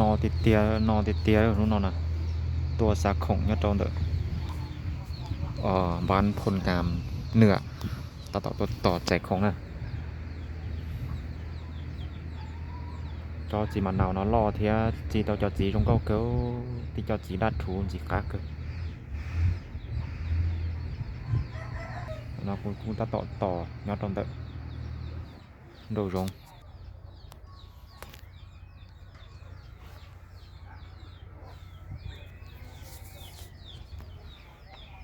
นอติดเตียนอติดเตียรู้นอนนะตัวสักของยอดตองเดอบานพลกามเหนือต่อต่อต่อแจกของนะจอจีมันเอาเนาะรอเทียจีต่อจอจีจงก็เกลที่จอจีดัดถูจีกักเกเราคุณคุณต่อต่อยอดตองเดอดูรง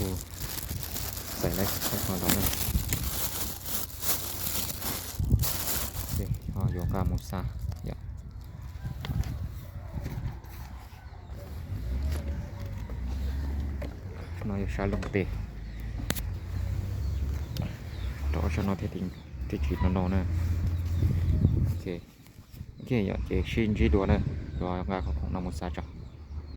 thì xảy ra cách hoàn toàn này thì họ vô một xa dạ. Nó vô xa lông tê. Đó cho nó thế tình thì chỉ nó nó nè. Ok. Ok dạ chị xin chỉ đùa nè. Rồi ngài không nằm một xa trọng